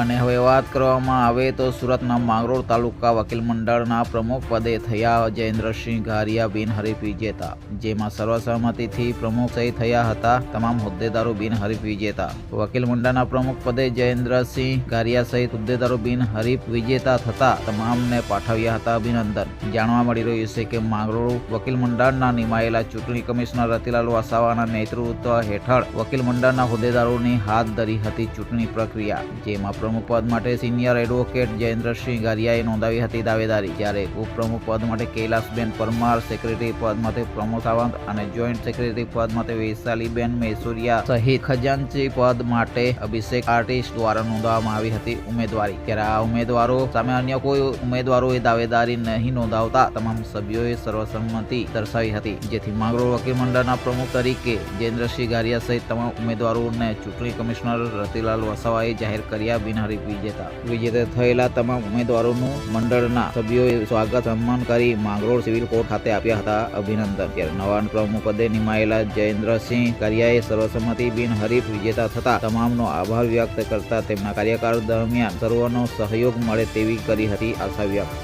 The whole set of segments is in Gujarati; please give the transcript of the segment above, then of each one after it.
અને હવે વાત કરવામાં આવે તો સુરતના માંગરોળ તાલુકા વકીલ મંડળના પ્રમુખ પદે થયા જયેન્દ્રસિંહ ઘારિયા બિનહરીફ વિજેતા, જેમાં સર્વસહમતિથી પ્રમુખ સહી થયા હતા તમામ હોદ્દેદારો બિનહરીફ વિજેતા. વકીલ મંડળના પ્રમુખ પદે જયેન્દ્રસિંહ ઘારિયા સહિત હોદ્દેદારો બિનહરીફ વિજેતા થતા તમામને પાઠવ્યા હતા અભિનંદન. જાણવા મળી રહ્યું છે કે માંગરોળ વકીલ મંડળના નિમાયેલા ચૂંટણી કમિશનર રતિલાલ વસાવાના નેતૃત્વ હેઠળ વકીલ મંડળના હોદ્દેદારોની હાથ ધરી હતી ચૂંટણી પ્રક્રિયા, જેમાં પ્રમુખ પદ માટે સિનિયર એડવોકેટ જયેન્દ્રસિંહ ગારિયાએ નોંધાવી હતી દાવેદારી, જ્યારે ઉપપ્રમુખ પદ માટે કૈલાસબેન પરમાર, સેક્રેટરી પદ માટે પ્રમોદ સાવંત અને જોઈન્ટ સેક્રેટરી પદ માટે વૈશાલીબેન મૈસુરિયા સહિત ખજાનચી પદ માટે અભિષેક આર્ટિસ્ટ દ્વારા નોંધાવવામાં આવી હતી ઉમેદવારી. ત્યારે આ ઉમેદવારો સામે અન્ય કોઈ ઉમેદવારોએ દાવેદારી નહીં નોંધાવતા, તમામ સભ્યોએ સર્વસંમતિ દર્શાવી હતી. જેથી માંગરોળ વકીલ મંડળના પ્રમુખ તરીકે જયેન્દ્રસિંહ ગારિયા સહિત તમામ ઉમેદવારોને ચૂંટણી કમિશનર રતિલાલ વસાવાએ જાહેર કર્યા બિનહરીફ વિજેતા. વિજેતા થયેલા તમામ ઉમેદવારોનું મંડળના સભ્યોએ સ્વાગત સન્માન કરી માંગરોળ સિવિલ કોર્ટ ખાતે આપ્યા હતા અભિનંદન. ત્યારે નવા પ્રમુખ પદે નિમાયેલા જયેન્દ્રસિંહ કરિયાએ સર્વસંમતિ બિનહરીફ વિજેતા થતા તમામનો આભાર વ્યક્ત કરતા તેમના કાર્યકાળ દરમિયાન સર્વનો સહયોગ મળે તેવી કરી હતી આશા વ્યક્ત.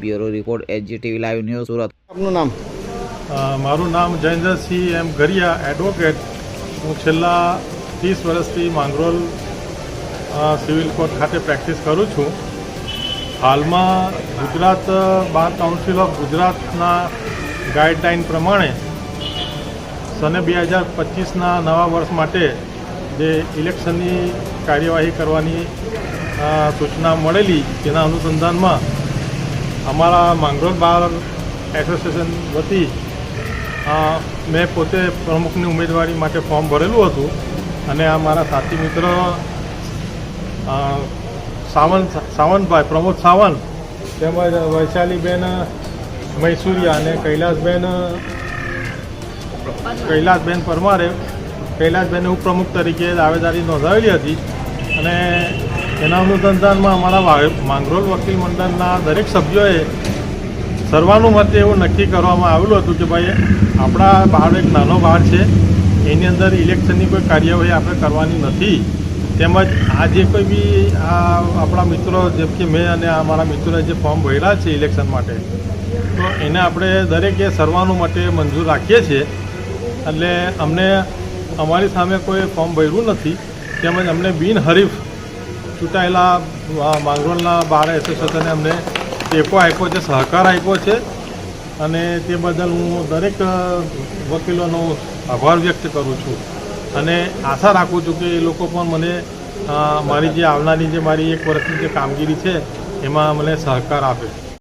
Bureau report HGTV live news Surat. આપનું નામ? મારું નામ જયેન્દ્રસિંહ એમ ગરિયા એડવોકેટ. હું છેલ્લા ત્રીસ વર્ષથી માંગરોલ સિવિલ કોર્ટ ખાતે પ્રેક્ટિસ કરું છું. હાલમાં ગુજરાત બાર કાઉન્સિલ ઓફ ગુજરાતના ગાઈડલાઈન પ્રમાણે સને બે હજાર પચીસના નવા વર્ષ માટે જે ઇલેક્શનની કાર્યવાહી કરવાની સૂચના મળેલી તેના અનુસંધાનમાં અમારા માંગરોળ બાર એસોસિએશન વતી મેં પોતે પ્રમુખની ઉમેદવારી માટે ફોર્મ ભરેલું હતું. અને આ મારા સાથી મિત્ર સાવંત સાવંતભાઈ પ્રમોદ સાવંત તેમજ વૈશાલીબેન, મૈસુરિયા અને કૈલાસબેન કૈલાસબેન પરમારે કૈલાસબેને ઉપપ્રમુખ તરીકે દાવેદારી નોંધાવેલી હતી અને એના અનુસંધાનમાં અમારા માંગરોળ વકીલ મંડળના દરેક સભ્યોએ સર્વાનુમતે એવું નક્કી કરવામાં આવેલું હતું કે ભાઈ, આપણા બહાર એક નાનો બહાર છે, એની અંદર ઇલેક્શનની કોઈ કાર્યવાહી આપણે કરવાની નથી. તેમજ આ જે કોઈ બી આ આપણા મિત્રો, જેમ કે મેં અને આ મારા મિત્રોએ જે ફોર્મ ભર્યા છે ઇલેક્શન માટે, તો એને આપણે દરેકે સર્વાનુમતે મંજૂર રાખીએ છીએ. એટલે અમને અમારી સામે કોઈ ફોર્મ ભર્યું નથી. તેમજ અમને બિનહરીફ ચૂંટાયેલા માંગરોળના બાર એસોસિએશને અમને ટેકો આપ્યો છે, સહકાર આપ્યો છે. અને તે બદલ હું દરેક વકીલોનો આભાર વ્યક્ત કરું છું. અને આશા રાખું છું કે એ લોકો પણ મને મારી જે આવનારી જે મારી એક વર્ષની જે કામગીરી છે, એમાં મને સહકાર આપે.